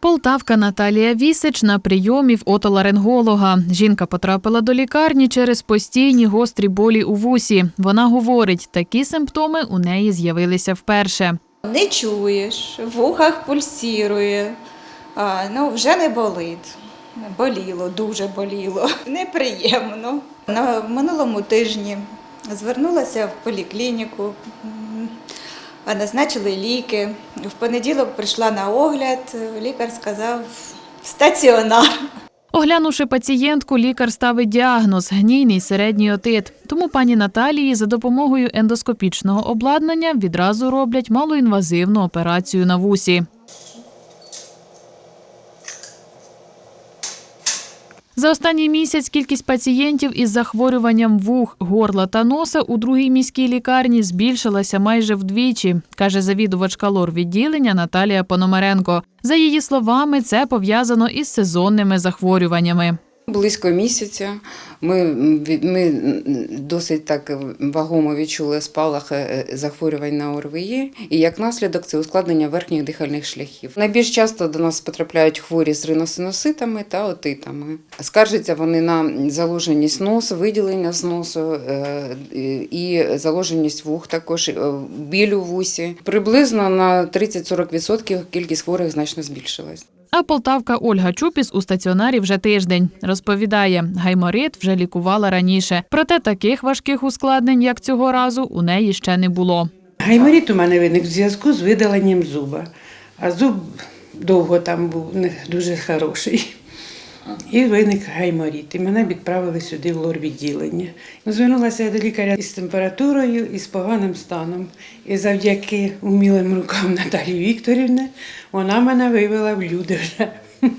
Полтавка Наталія Вісич на прийомі в отоларинголога. Жінка потрапила до лікарні через постійні гострі болі у вусі. Вона говорить, такі симптоми у неї з'явилися вперше. Не чуєш, в ухах пульсірує, а, ну вже не болить. Боліло, дуже боліло. Неприємно. На минулому тижні звернулася в поліклініку, назначили ліки. В понеділок прийшла на огляд, лікар сказав стаціонар. Оглянувши пацієнтку, лікар ставить діагноз гнійний середній отит. Тому пані Наталії за допомогою ендоскопічного обладнання відразу роблять малоінвазивну операцію на вусі. За останній місяць кількість пацієнтів із захворюванням вух, горла та носа у другій міській лікарні збільшилася майже вдвічі, каже завідувачка лор відділення Наталія Пономаренко. За її словами, це пов'язано із сезонними захворюваннями. Близько місяця ми, ми досить так вагомо відчули спалах е, захворювань на ОРВІ, і як наслідок це ускладнення верхніх дихальних шляхів. Найбільш часто до нас потрапляють хворі з риносиноситами та отитами. Скаржаться вони на заложеність носу, виділення з носу е, і заложеність вух, також е, біль у вусі. Приблизно на 30-40% кількість хворих значно збільшилась. А полтавка Ольга Чупіс у стаціонарі вже тиждень. Розповідає, гайморит вже лікувала раніше. Проте таких важких ускладнень, як цього разу, у неї ще не було. Гайморіт у мене виник в зв'язку з видаленням зуба. А зуб довго там був не дуже хороший. І виник гайморіт. І мене відправили сюди в лор-відділення. Звернулася я до лікаря із температурою і з поганим станом. І завдяки умілим рукам Наталії Вікторівни вона мене вивела в люди вже.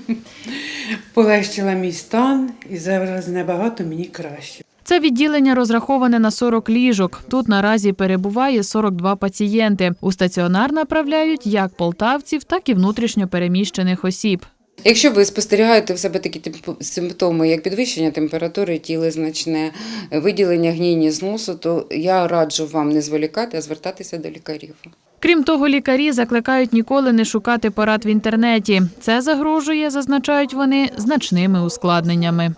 Полегшила мій стан і зараз набагато мені краще. Це відділення розраховане на 40 ліжок. Тут наразі перебуває 42 пацієнти. У стаціонар направляють як полтавців, так і внутрішньо переміщених осіб. Якщо ви спостерігаєте в себе такі симптоми, як підвищення температури тіла значне, виділення гнійні з носу, то я раджу вам не зволікати, а звертатися до лікарів. Крім того, лікарі закликають ніколи не шукати порад в інтернеті. Це загрожує, зазначають вони, значними ускладненнями.